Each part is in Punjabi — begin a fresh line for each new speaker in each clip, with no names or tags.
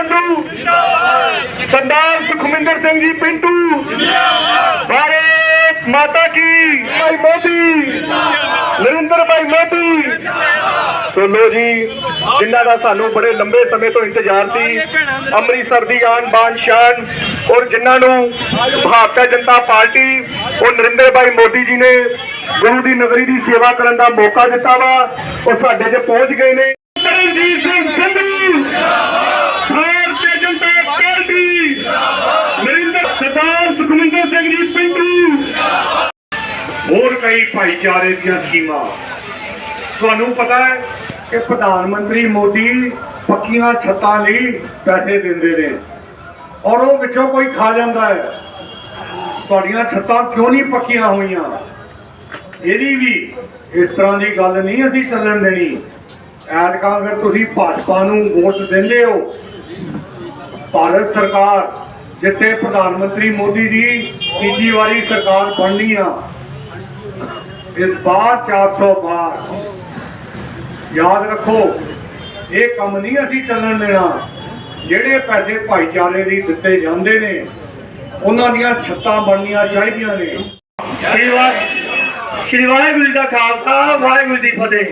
ਸੰਧੂ ਸਰਦਾਰ ਸੁਖਮਿੰਦਰ ਸਿੰਘ ਜੀ ਪਿੰਟੂ। ਭਾਰਤ ਮਾਤਾ ਕੀ ਭਾਈ ਮੋਦੀ। ਨਰਿੰਦਰ ਭਾਈ ਮੋਦੀ। ਸੋ ਲੋ ਜੀ, ਜਿਨ੍ਹਾਂ ਦਾ ਸਾਨੂੰ ਬੜੇ ਲੰਬੇ ਸਮੇਂ ਤੋਂ ਇੰਤਜ਼ਾਰ ਸੀ, ਅੰਮ੍ਰਿਤਸਰ ਦੀ ਆਨ ਬਾਨ ਸ਼ਾਨ ਔਰ ਜਿਨ੍ਹਾਂ ਨੂੰ ਭਾਰਤੀ ਜਨਤਾ ਪਾਰਟੀ ਔਰ ਨਰਿੰਦਰ ਭਾਈ ਮੋਦੀ ਜੀ ਨੇ ਗੁਰੂ ਦੀ ਨਗਰੀ ਦੀ ਸੇਵਾ ਕਰਨ ਦਾ ਮੌਕਾ ਦਿੱਤਾ ਵਾ, ਉਹ ਸਾਡੇ 'ਚ ਪਹੁੰਚ ਗਏ ਨੇ। ਤਰਨਜੀਤ ਸਿੰਘ ਸੰਧੂ ਭਾਰਤੀ ਜਨਤਾ ਪਾਰਟੀ ਨਰਿੰਦਰ ਸਰਦਾਰ ਸੁਖਮਿੰਦਰ ਸਿੰਘ ਜੀ ਪਿੰਟੂ ਹੋਰ ਕਈ ਭਾਈਚਾਰੇ ਦੀਆਂ ਸਕੀਮਾਂ। ਤੁਹਾਨੂੰ ਪਤਾ ਹੈ ਕਿ ਪ੍ਰਧਾਨ ਮੰਤਰੀ ਮੋਦੀ ਪੱਕੀਆਂ ਛੱਤਾਂ ਲਈ ਪੈਸੇ ਦਿੰਦੇ ਨੇ ਔਰ ਉਹ ਵਿੱਚੋਂ ਕੋਈ ਖਾ ਜਾਂਦਾ ਹੈ। ਤੁਹਾਡੀਆਂ ਛੱਤਾਂ ਕਿਉਂ ਨਹੀਂ ਪੱਕੀਆਂ ਹੋਈਆਂ? ਇਹਦੀ ਵੀ ਇਸ ਤਰ੍ਹਾਂ ਦੀ ਗੱਲ ਨਹੀਂ ਅਸੀਂ ਚੱਲਣ ਦੇਣੀ। ਐਤਕਾਂ ਅਗਰ ਤੁਸੀਂ ਭਾਜਪਾ ਨੂੰ ਵੋਟ ਦਿੰਦੇ ਹੋ, ਭਾਰਤ ਸਰਕਾਰ ਜਿੱਥੇ ਪ੍ਰਧਾਨ ਮੰਤਰੀ ਮੋਦੀ ਦੀ ਤੀਜੀ ਵਾਰੀ ਸਰਕਾਰ ਬਣਨੀ ਆ ਇਸ ਬਾਰ 400 ਬਾਰ ਯਾਦ ਰੱਖੋ, ਇਹ ਕੰਮ ਨਹੀਂ ਅਸੀਂ ਚੱਲਣ ਦੇਣਾ। ਜਿਹੜੇ ਪੈਸੇ ਭਾਈਚਾਰੇ ਲਈ ਦਿੱਤੇ ਜਾਂਦੇ ਨੇ, ਉਹਨਾਂ ਦੀਆਂ ਛੱਤਾਂ ਬਣਨੀਆਂ ਚਾਹੀਦੀਆਂ ਨੇ।
ਸ਼੍ਰੀ ਸ਼੍ਰੀ ਵਾਹਿਗੁਰੂ ਜੀ ਦਾ ਖਾਲਸਾ, ਵਾਹਿਗੁਰੂ ਜੀ ਫਤਿਹ।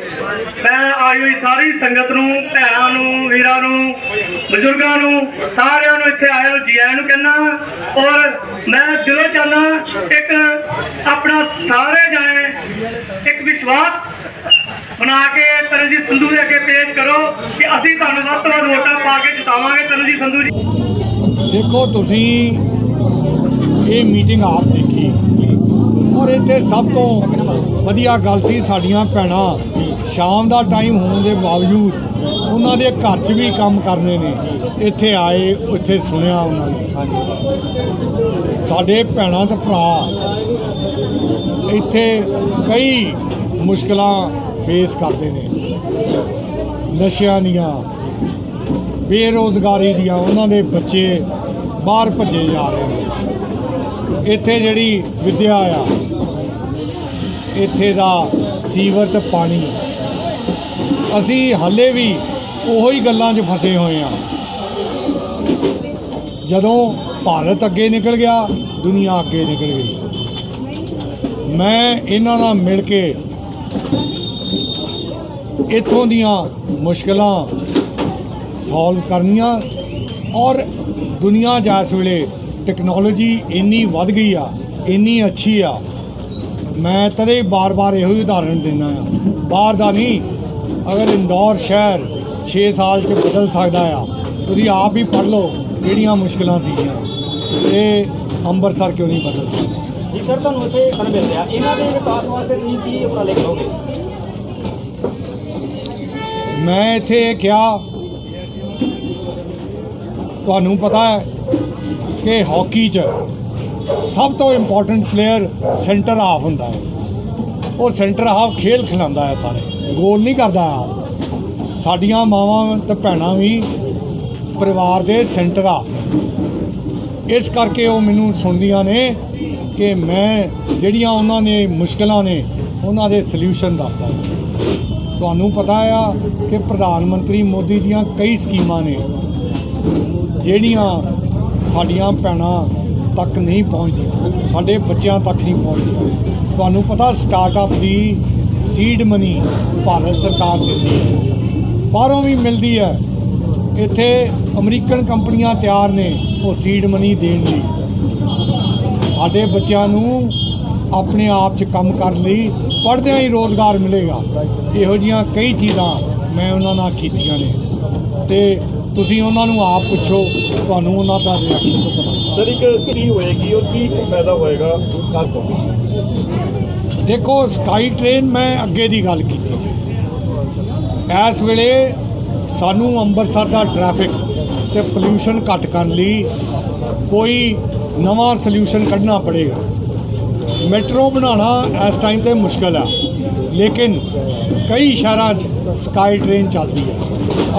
ਮੈਂ ਆਈ ਹੋਈ ਸਾਰੀ ਸੰਗਤ ਨੂੰ, ਭੈਣਾਂ ਨੂੰ, ਵੀਰਾਂ ਨੂੰ, ਬਜ਼ੁਰਗਾਂ ਨੂੰ, ਸਾਰਿਆਂ ਨੂੰ ਇੱਥੇ ਆਏ ਨੂੰ ਜੀ ਆਇਆਂ ਨੂੰ ਕਹਿੰਦਾ ਔਰ ਮੈਂ ਦਿਲੋਂ ਚਾਹੁੰਦਾ ਇੱਕ ਆਪਣਾ ਸਾਰੇ ਜਾਣੇ ਇੱਕ ਵਿਸ਼ਵਾਸ ਬਣਾ ਕੇ ਤਰਨਜੀਤ ਸੰਧੂ ਦੇ ਅੱਗੇ ਪੇਸ਼ ਕਰੋ ਕਿ ਅਸੀਂ ਤੁਹਾਨੂੰ ਵੱਧ ਤੋਂ ਵੱਧ ਵੋਟਾਂ ਪਾ ਕੇ ਜਿਤਾਵਾਂਗੇ ਤਰਨਜੀਤ ਸੰਧੂ ਜੀ।
ਦੇਖੋ, ਤੁਸੀਂ ਇਹ ਮੀਟਿੰਗ ਆਪ ਦੇਖੀ। ਇੱਥੇ ਸਭ ਤੋਂ ਵਧੀਆ ਗੱਲ ਸੀ ਸਾਡੀਆਂ ਭੈਣਾਂ। ਸ਼ਾਮ ਦਾ ਟਾਈਮ ਹੋਣ ਦੇ ਬਾਵਜੂਦ ਉਹਨਾਂ ਦੇ ਘਰ 'ਚ ਵੀ ਕੰਮ ਕਰਨੇ ਨੇ। ਇੱਥੇ ਆਏ, ਉੱਥੇ ਸੁਣਿਆ ਉਹਨਾਂ ਨੇ। ਸਾਡੇ ਭੈਣਾਂ ਤੇ ਭਰਾ, ਇੱਥੇ ਕਈ ਮੁਸ਼ਕਲਾਂ ਫੇਸ ਕਰਦੇ ਨੇ। ਨਸ਼ਿਆਂ ਦੀਆਂ, ਬੇਰੋਜ਼ਗਾਰੀ ਦੀਆਂ ਉਹਨਾਂ ਦੇ ਬੱਚੇ ਬਾਹਰ ਭੱਜੇ ਜਾ ਰਹੇ ਨੇ। ਇੱਥੇ ਜਿਹੜੀ ਵਿੱਦਿਆ ਆ ਇੱਥੇ ਦਾ ਸੀਵਰ ਤੇ ਪਾਣੀ। ਅਸੀਂ ਹਾਲੇ ਵੀ ਉਹੋ ਹੀ ਗੱਲਾਂ 'ਚ ਫਸੇ ਹੋਏ ਆ ਜਦੋਂ ਭਾਰਤ ਅੱਗੇ ਨਿਕਲ ਗਿਆ, ਦੁਨੀਆ ਅੱਗੇ ਨਿਕਲ ਗਈ। ਮੈਂ ਇਹਨਾਂ ਨਾਲ ਮਿਲ ਕੇ ਇੱਥੋਂ ਦੀਆਂ ਮੁਸ਼ਕਲਾਂ ਸੋਲਵ ਕਰਨੀਆਂ ਔਰ ਦੁਨੀਆ 'ਚ ਇਸ ਵੇਲੇ ਟੈਕਨੋਲੋਜੀ ਇੰਨੀ ਵੱਧ ਗਈ ਆ, ਇੰਨੀ ਅੱਛੀ ਆ। ਮੈਂ ਤਦੇ ਬਾਰ-ਬਾਰ ਇਹੋ ਹੀ ਉਦਾਹਰਣ ਦਿੰਦਾ ਆ ਬਾਹਰ ਦਾ ਨਹੀਂ ਅਗਰ ਇੰਦੌਰ ਸ਼ਹਿਰ 6 ਸਾਲ 'ਚ ਬਦਲ ਸਕਦਾ ਆ ਤੁਸੀਂ ਆਪ ਹੀ ਪੜ੍ਹ ਲਓ ਕਿਹੜੀਆਂ ਮੁਸ਼ਕਲਾਂ ਸੀਗੀਆਂ। ਤੇ ਅੰਮ੍ਰਿਤਸਰ ਕਿਉਂ ਨਹੀਂ ਬਦਲ ਸਕਦਾ?
ਜੀ ਸਰ ਤੁਹਾਨੂੰ ਇੱਥੇ ਸਨ ਮਿਲ ਰਿਹਾ ਇਹਨਾਂ ਦੇ ਵਿਕਾਸ ਵਾਸਤੇ ਤੁਸੀਂ ਕੀ ਉਪਰਾਲੇ ਕਰੋਗੇ
ਮੈਂ ਇੱਥੇ ਇਹ ਕਿਹਾ ਤੁਹਾਨੂੰ ਪਤਾ ਹੈ ਕਿ ਹਾਕੀ 'ਚ ਸਭ ਤੋਂ ਇੰਪੋਰਟੈਂਟ ਪਲੇਅਰ ਸੈਂਟਰ ਹਾਫ ਹੁੰਦਾ ਹੈ। ਉਹ ਸੈਂਟਰ ਹਾਫ ਖੇਲ ਖਿਲਾਉਂਦਾ ਹੈ ਸਾਰੇ। ਗੋਲ ਨਹੀਂ ਕਰਦਾ ਆਪ। ਸਾਡੀਆਂ ਮਾਵਾਂ ਤੇ ਭੈਣਾਂ ਵੀ ਪਰਿਵਾਰ ਦੇ ਸੈਂਟਰ ਹਾਫ ਨੇ। ਇਸ ਕਰਕੇ ਉਹ ਮੈਨੂੰ ਸੁਣਦੀਆਂ ਨੇ ਕਿ ਮੈਂ ਜਿਹੜੀਆਂ ਉਹਨਾਂ ਨੇ ਮੁਸ਼ਕਲਾਂ ਨੇ, ਉਹਨਾਂ ਦੇ ਸੋਲੂਸ਼ਨ ਦੱਸਦਾ ਤੁਹਾਨੂੰ ਪਤਾ ਆ ਕਿ ਪ੍ਰਧਾਨ ਮੰਤਰੀ ਮੋਦੀ ਦੀਆਂ ਕਈ ਸਕੀਮਾਂ ਨੇ, ਜਿਹੜੀਆਂ ਸਾਡੀਆਂ ਭੈਣਾਂ ਤੱਕ ਨਹੀਂ ਪਹੁੰਚਦੀਆਂ। ਸਾਡੇ ਬੱਚਿਆਂ ਤੱਕ ਨਹੀਂ ਪਹੁੰਚਦੀਆਂ। ਤੁਹਾਨੂੰ ਪਤਾ ਸਟਾਰਟਅਪ ਦੀ ਸੀਡ ਮਨੀ ਭਾਰਤ ਸਰਕਾਰ ਦਿੰਦੀ ਹੈ। ਬਾਹਰੋਂ ਵੀ ਮਿਲਦੀ ਹੈ। ਇੱਥੇ ਅਮਰੀਕਨ ਕੰਪਨੀਆਂ ਤਿਆਰ ਨੇ ਉਹ ਸੀਡ ਮਨੀ ਦੇਣ ਲਈ। ਸਾਡੇ ਬੱਚਿਆਂ ਨੂੰ ਆਪਣੇ ਆਪ 'ਚ ਕੰਮ ਕਰਨ ਲਈ ਪੜ੍ਹਦਿਆਂ ਹੀ ਰੋਜ਼ਗਾਰ ਮਿਲੇਗਾ। ਇਹੋ ਜੀਆਂ ਕਈ ਚੀਜ਼ਾਂ ਮੈਂ ਉਹਨਾਂ ਨਾਲ ਕੀਤੀਆਂ ਨੇ। ਤੇ ਤੁਸੀਂ ਉਹਨਾਂ ਨੂੰ ਆਪ ਪੁੱਛੋ ਤੁਹਾਨੂੰ ਉਹਨਾਂ ਦਾ ਰਿਐਕਸ਼ਨ ਤੋਂ ਪਤਾ
ਸਰ ਇੱਕ ਕੀ ਹੋਏਗੀ ਔਰ ਕੀ ਫਾਇਦਾ ਹੋਏਗਾ
ਦੇਖੋ ਸਕਾਈ ਟ੍ਰੇਨ ਮੈਂ ਅੱਗੇ ਦੀ ਗੱਲ ਕੀਤੀ ਸੀ। ਇਸ ਵੇਲੇ ਸਾਨੂੰ ਅੰਮ੍ਰਿਤਸਰ ਦਾ ਟ੍ਰੈਫਿਕ ਤੇ ਪੋਲਿਊਸ਼ਨ ਘੱਟ ਕਰਨ ਲਈ ਕੋਈ ਨਵਾਂ ਸੋਲੂਸ਼ਨ ਕੱਢਣਾ ਪੜੇਗਾ। ਮੈਟਰੋ ਬਣਾਉਣਾ ਇਸ ਟਾਈਮ ਤੇ ਮੁਸ਼ਕਲ ਆ। ਲੇਕਿਨ ਕਈ ਸ਼ਹਿਰਾਂ 'ਚ ਸਕਾਈ ਟ੍ਰੇਨ ਚੱਲਦੀ ਹੈ।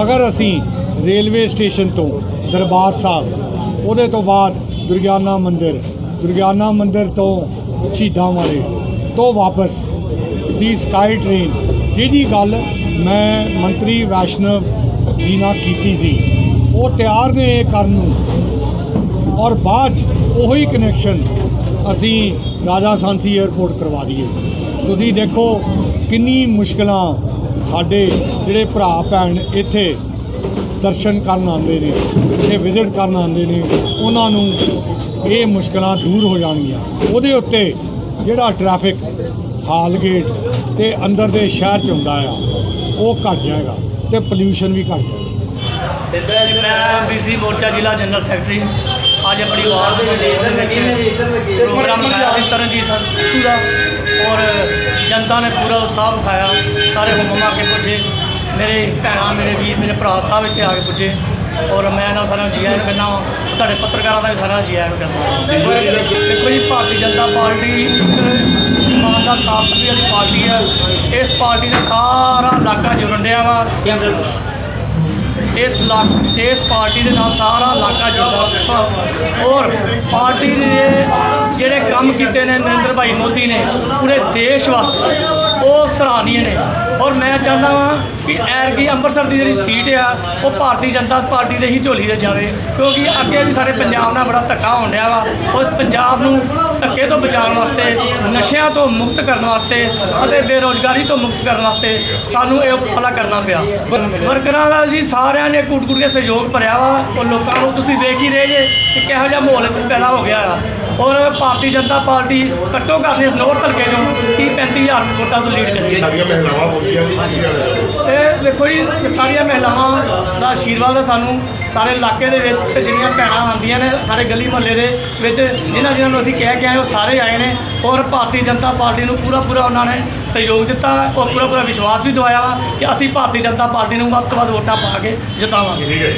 ਅਗਰ ਅਸੀਂ ਰੇਲਵੇ ਸਟੇਸ਼ਨ ਤੋਂ ਦਰਬਾਰ ਸਾਹਿਬ। ਉਹਦੇ ਤੋਂ ਬਾਅਦ ਦੁਰਗਿਆਨਾ ਮੰਦਿਰ। ਦੁਰਗਿਆਨਾ ਮੰਦਿਰ ਤੋਂ ਸ਼ਹੀਦਾਂ ਵਾਲੇ ਤੋਂ ਵਾਪਸ ਦੀ ਸਕਾਈ ਟ੍ਰੇਨ ਜਿਹਦੀ ਗੱਲ ਮੈਂ ਮੰਤਰੀ ਵੈਸ਼ਨਵ ਜੀ ਨਾਲ ਕੀਤੀ ਸੀ। ਉਹ ਤਿਆਰ ਨੇ ਇਹ ਕਰਨ ਨੂੰ। ਔਰ ਬਾਅਦ 'ਚ ਉਹੀ ਕਨੈਕਸ਼ਨ ਅਸੀਂ ਰਾਜਾ ਸਾਂਸੀ 에ਅਰਪੋਰਟ ਕਰਵਾ ਦਈਏ। ਤੁਸੀਂ ਦੇਖੋ ਕਿੰਨੀ ਮੁਸ਼ਕਲਾਂ ਸਾਡੇ ਜਿਹੜੇ ਭਰਾ ਭੈਣ ਇੱਥੇ ਦਰਸ਼ਨ ਕਰਨ ਆਉਂਦੇ ਨੇ ਤੇ ਵਿਜ਼ਿਟ ਕਰਨ ਆਉਂਦੇ ਨੇ ਉਹਨਾਂ ਨੂੰ ਇਹ ਮੁਸ਼ਕਲਾਂ ਦੂਰ ਹੋ ਜਾਣਗੀਆਂ। ਉਹਦੇ ਉੱਤੇ ਜਿਹੜਾ ਟ੍ਰੈਫਿਕ ਹਾਲਗੇਟ ਤੇ ਅੰਦਰ ਦੇ ਸ਼ਹਿਰ ਚ ਹੁੰਦਾ ਆ ਉਹ ਘਟ ਜਾਏਗਾ ਤੇ ਪੋਲਿਊਸ਼ਨ ਵੀ ਘਟ ਜਾਏਗਾ।
ਮੈਂ ਬੀਸੀ ਮੋਰਚਾ ਜ਼ਿਲ੍ਹਾ ਜਨਰਲ ਸੈਕਟਰੀ ਅੱਜ ਬੜੀ ਵਾਰ ਦੇ ਵਿੱਚ ਪ੍ਰੋਗਰਾਮ ਮਨਾਇਆ ਸੀ ਤਰਨਜੀਤ ਸਿੰਘ ਸਿੱਧੂ ਦਾ। ਔਰ ਜਨਤਾ ਨੇ ਪੂਰਾ ਉਤਸ਼ਾਹ ਵਿਖਾਇਆ। ਸਾਰੇ ਹੁਕਮ ਆ ਕੇ ਪੁੱਜੇ। ਮੇਰੇ ਭੈਣਾਂ, ਮੇਰੇ ਵੀਰ, ਮੇਰੇ ਭਰਾ ਸਾਹਿਬ ਇੱਥੇ ਆ ਕੇ ਪੁੱਜੇ। ਔਰ ਮੈਂ ਇਹਨਾਂ ਸਾਰਿਆਂ ਨੂੰ ਜੀ ਆਇਆਂ ਨੂੰ ਕਹਿੰਦਾ ਵਾਂ। ਤੁਹਾਡੇ ਪੱਤਰਕਾਰਾਂ ਦਾ ਵੀ ਸਾਰਾ ਜੀ ਆਇਆਂ ਨੂੰ ਕਹਿੰਦਾ ਦੇਖੋ ਜੀ ਭਾਰਤੀ ਜਨਤਾ ਪਾਰਟੀ ਇੱਕ ਇਮਾਨਦਾਰ ਸਾਫ਼ ਸੁਥਰੀ ਵਾਲੀ ਪਾਰਟੀ ਹੈ ਇਸ ਪਾਰਟੀ ਦਾ ਸਾਰਾ ਇਲਾਕਾ ਜੁੜਨ ਡਿਆ ਵਾ। ਇਸ ਲਾ- ਇਸ ਪਾਰਟੀ ਦੇ ਨਾਲ ਸਾਰਾ ਇਲਾਕਾ ਜੁੜਦਾ ਔਰ ਪਾਰਟੀ ਦੇ ਜਿਹੜੇ ਕੰਮ ਕੀਤੇ ਨੇ ਨਰਿੰਦਰ ਭਾਈ ਮੋਦੀ ਨੇ, ਪੂਰੇ ਦੇਸ਼ ਵਾਸਤੇ ਉਹ ਸਰਾਹਨੀय ਨੇ। ਔਰ ਮੈਂ ਚਾਹੁੰਦਾ ਵਾਂ ਕਿ ਐਰਗੀ ਅੰਮ੍ਰਿਤਸਰ ਦੀ ਜਿਹੜੀ ਸੀਟ ਆ, ਉਹ ਭਾਰਤੀ ਜਨਤਾ ਪਾਰਟੀ ਦੇ ਹੀ ਝੋਲੀ ਦੇ ਜਾਵੇ। ਕਿਉਂਕਿ ਅੱਗੇ ਵੀ ਸਾਡੇ ਪੰਜਾਬ ਨਾਲ ਬੜਾ ਧੱਕਾ ਹੋਣ ਡਿਆ ਵਾ। ਉਸ ਪੰਜਾਬ ਨੂੰ ਧੱਕੇ ਤੋਂ ਬਚਾਉਣ ਵਾਸਤੇ, ਨਸ਼ਿਆਂ ਤੋਂ ਮੁਕਤ ਕਰਨ ਵਾਸਤੇ ਅਤੇ ਬੇਰੋਜ਼ਗਾਰੀ ਤੋਂ ਮੁਕਤ ਕਰਨ ਵਾਸਤੇ ਸਾਨੂੰ ਇਹ ਉਪਰਾਲਾ ਕਰਨਾ ਪਿਆ। ਵਰਕਰਾਂ ਦਾ ਜੀ ਸਾਰਿਆਂ ਨੇ ਕੁੱਟ ਕੁੱਟ ਕੇ ਸਹਿਯੋਗ ਭਰਿਆ ਵਾ। ਉਹ ਲੋਕਾਂ ਨੂੰ ਤੁਸੀਂ ਵੇਖ ਹੀ ਰਹੇ ਜੇ ਕਿ ਕਿਹੋ ਜਿਹਾ ਮਾਹੌਲ ਇੱਥੇ ਪੈਦਾ ਹੋ ਗਿਆ ਆ। ਔਰ ਭਾਰਤੀ ਜਨਤਾ ਪਾਰਟੀ ਘੱਟੋ ਘੱਟ ਇਸ ਨੌਰਥ ਹਲਕੇ ਚੋਂ 30 35000 ਵੋਟਾਂ ਤੋਂ ਲੀਡ ਕਰੇਗੀ
ਸਾਡੀਆਂ ਮਹਿਲਾਵਾਂ ਬੋਲੀਆਂ
ਇਹ ਦੇਖੋ ਜੀ ਸਾਰੀਆਂ ਮਹਿਲਾਵਾਂ ਦਾ ਆਸ਼ੀਰਵਾਦ ਹੈ ਸਾਨੂੰ ਸਾਰੇ ਇਲਾਕੇ ਦੇ ਵਿੱਚ ਜਿਹੜੀਆਂ ਭੈਣਾਂ ਆਉਂਦੀਆਂ ਨੇ ਸਾਡੇ ਗਲੀ ਮੁਹੱਲੇ ਦੇ ਵਿੱਚ ਜਿਨ੍ਹਾਂ ਜਿਨ੍ਹਾਂ ਨੂੰ ਅਸੀਂ ਕਹਿ ਕੇ ਆਏ ਉਹ ਸਾਰੇ ਆਏ ਨੇ ਔਰ ਭਾਰਤੀ ਜਨਤਾ ਪਾਰਟੀ ਨੂੰ ਪੂਰਾ ਪੂਰਾ ਉਹਨਾਂ ਨੇ ਸਹਿਯੋਗ ਦਿੱਤਾ ਔਰ ਪੂਰਾ ਪੂਰਾ ਵਿਸ਼ਵਾਸ ਵੀ ਦਿਵਾਇਆ ਵਾ ਕਿ ਅਸੀਂ ਭਾਰਤੀ ਜਨਤਾ ਪਾਰਟੀ ਨੂੰ ਵੱਧ ਤੋਂ ਵੱਧ ਵੋਟਾਂ ਪਾ ਕੇ ਜਿਤਾਵਾਂਗੇ।